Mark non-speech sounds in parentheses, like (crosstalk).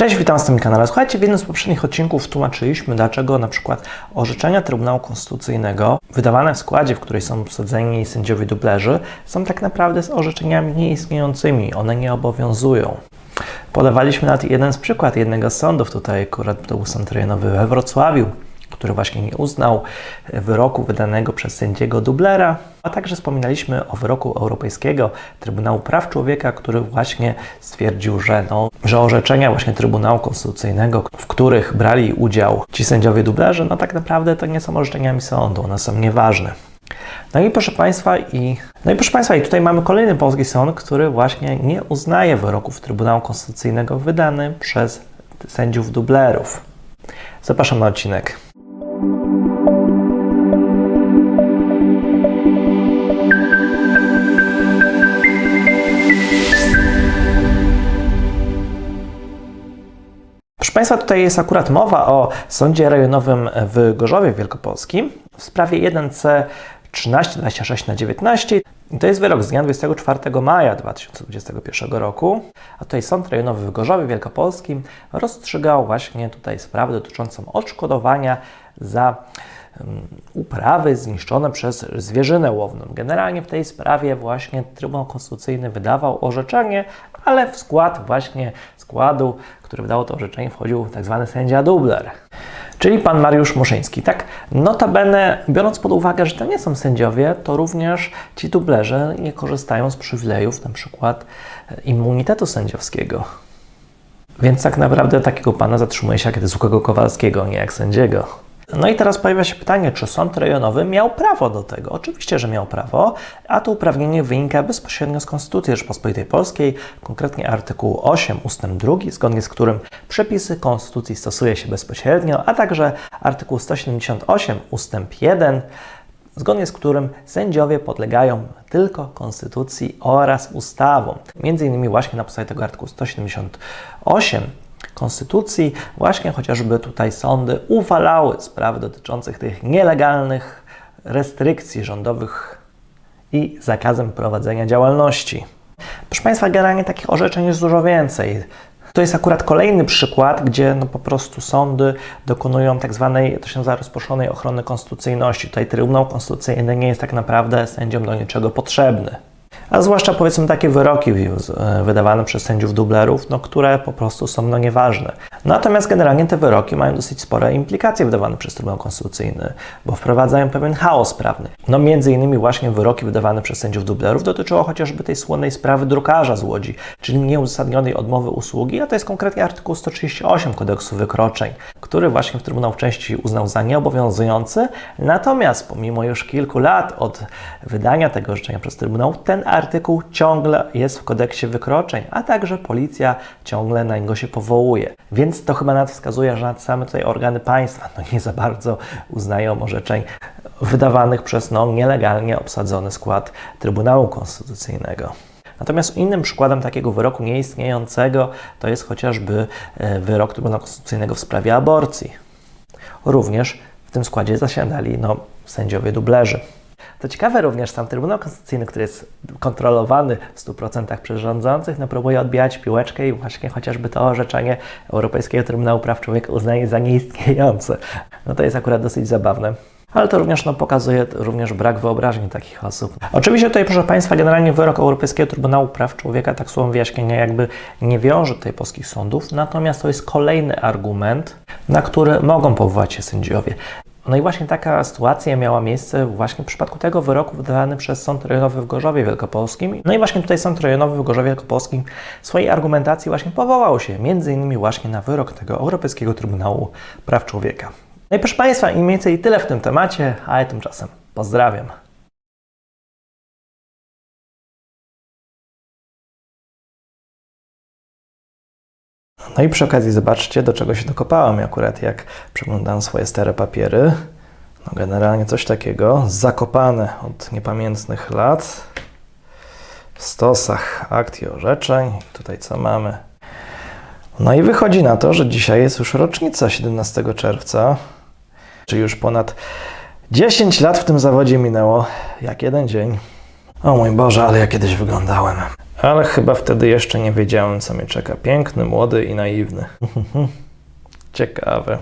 Cześć, witam w tym kanale. Słuchajcie, w jednym z poprzednich odcinków tłumaczyliśmy, dlaczego na przykład orzeczenia Trybunału Konstytucyjnego wydawane w składzie, w której są obsadzeni sędziowie dublerzy, są tak naprawdę z orzeczeniami nieistniejącymi. One nie obowiązują. Podawaliśmy nawet jeden z przykład jednego z sądów, tutaj akurat to był sąd rejonowy we Wrocławiu, który właśnie nie uznał wyroku wydanego przez sędziego dublera, a także wspominaliśmy o wyroku Europejskiego Trybunału Praw Człowieka, który właśnie stwierdził, że, no, że orzeczenia właśnie Trybunału Konstytucyjnego, w których brali udział ci sędziowie dublerzy, no tak naprawdę to nie są orzeczeniami sądu, one są nieważne. No i proszę Państwa, i, no i proszę Państwa, i tutaj mamy kolejny polski sąd, który właśnie nie uznaje wyroków Trybunału Konstytucyjnego wydany przez sędziów dublerów. Zapraszam na odcinek. Proszę Państwa, tutaj jest akurat mowa o Sądzie Rejonowym w Gorzowie Wielkopolskim w sprawie 1C 1326 na 19. I to jest wyrok z dnia 24 maja 2021 roku. A tutaj Sąd Rejonowy w Gorzowie Wielkopolskim rozstrzygał właśnie tutaj sprawę dotyczącą odszkodowania za uprawy zniszczone przez zwierzynę łowną. Generalnie w tej sprawie właśnie Trybunał Konstytucyjny wydawał orzeczenie, ale w skład właśnie składu, który wydało to orzeczenie, wchodził tak zwany sędzia dubler czyli pan Mariusz Muszyński. Tak, notabene, biorąc pod uwagę, że to nie są sędziowie, to również ci dublerzy nie korzystają z przywilejów, na przykład immunitetu sędziowskiego. Więc tak naprawdę takiego pana zatrzymuje się jak zwykłego Kowalskiego, nie jak sędziego. No i teraz pojawia się pytanie, czy sąd rejonowy miał prawo do tego? Oczywiście, że miał prawo, a to uprawnienie wynika bezpośrednio z Konstytucji Rzeczpospolitej Polskiej, konkretnie artykułu 8 ust. 2, zgodnie z którym przepisy Konstytucji stosuje się bezpośrednio, a także artykuł 178 ust. 1, zgodnie z którym sędziowie podlegają tylko Konstytucji oraz ustawom. Między innymi właśnie na podstawie tego artykułu 178 Konstytucji, właśnie chociażby tutaj sądy uwalały sprawy dotyczących tych nielegalnych restrykcji rządowych i zakazem prowadzenia działalności. Proszę Państwa, generalnie takich orzeczeń jest dużo więcej. To jest akurat kolejny przykład, gdzie no po prostu sądy dokonują tak zwanej, to się nazywa rozproszonej ochrony konstytucyjności. Tutaj Trybunał Konstytucyjny nie jest tak naprawdę sędziom do niczego potrzebny a zwłaszcza powiedzmy takie wyroki e, wydawane przez sędziów dublerów, no, które po prostu są no, nieważne. Natomiast generalnie te wyroki mają dosyć spore implikacje wydawane przez Trybunał Konstytucyjny, bo wprowadzają pewien chaos prawny. No między innymi właśnie wyroki wydawane przez sędziów dublerów dotyczyło chociażby tej słynnej sprawy drukarza z Łodzi, czyli nieuzasadnionej odmowy usługi, a to jest konkretnie artykuł 138 kodeksu wykroczeń, który właśnie w Trybunał w części uznał za nieobowiązujący, natomiast pomimo już kilku lat od wydania tego orzeczenia przez Trybunał, ten artykuł ciągle jest w kodeksie wykroczeń, a także policja ciągle na niego się powołuje. Więc to chyba nawet wskazuje, że same tutaj organy państwa no nie za bardzo uznają orzeczeń wydawanych przez no, nielegalnie obsadzony skład Trybunału Konstytucyjnego. Natomiast innym przykładem takiego wyroku nieistniejącego to jest chociażby e, wyrok Trybunału Konstytucyjnego w sprawie aborcji. Również w tym składzie zasiadali no, sędziowie dublerzy. To ciekawe również sam Trybunał Konstytucyjny, który jest kontrolowany w 100% przez rządzących, no próbuje odbijać piłeczkę i właśnie chociażby to orzeczenie Europejskiego Trybunału Praw Człowieka uznaje za nieistniejące. No to jest akurat dosyć zabawne ale to również no, pokazuje również brak wyobraźni takich osób. Oczywiście tutaj, proszę Państwa, generalnie wyrok Europejskiego Trybunału Praw Człowieka, tak słowem wyjaśnienia, jakby nie wiąże tutaj polskich sądów, natomiast to jest kolejny argument, na który mogą powołać się sędziowie. No i właśnie taka sytuacja miała miejsce właśnie w przypadku tego wyroku wydany przez Sąd Rejonowy w Gorzowie Wielkopolskim. No i właśnie tutaj Sąd Rejonowy w Gorzowie Wielkopolskim w swojej argumentacji właśnie powołał się między innymi właśnie na wyrok tego Europejskiego Trybunału Praw Człowieka. No i proszę Państwa, im więcej tyle w tym temacie, a ja tymczasem pozdrawiam. No i przy okazji zobaczcie, do czego się dokopałem akurat, jak przeglądałem swoje stare papiery. No generalnie coś takiego, zakopane od niepamiętnych lat w stosach akt i orzeczeń. Tutaj co mamy? No i wychodzi na to, że dzisiaj jest już rocznica 17 czerwca, czyli już ponad 10 lat w tym zawodzie minęło, jak jeden dzień. O mój Boże, ale ja kiedyś wyglądałem. Ale chyba wtedy jeszcze nie wiedziałem, co mnie czeka. Piękny, młody i naiwny. (laughs) Ciekawe.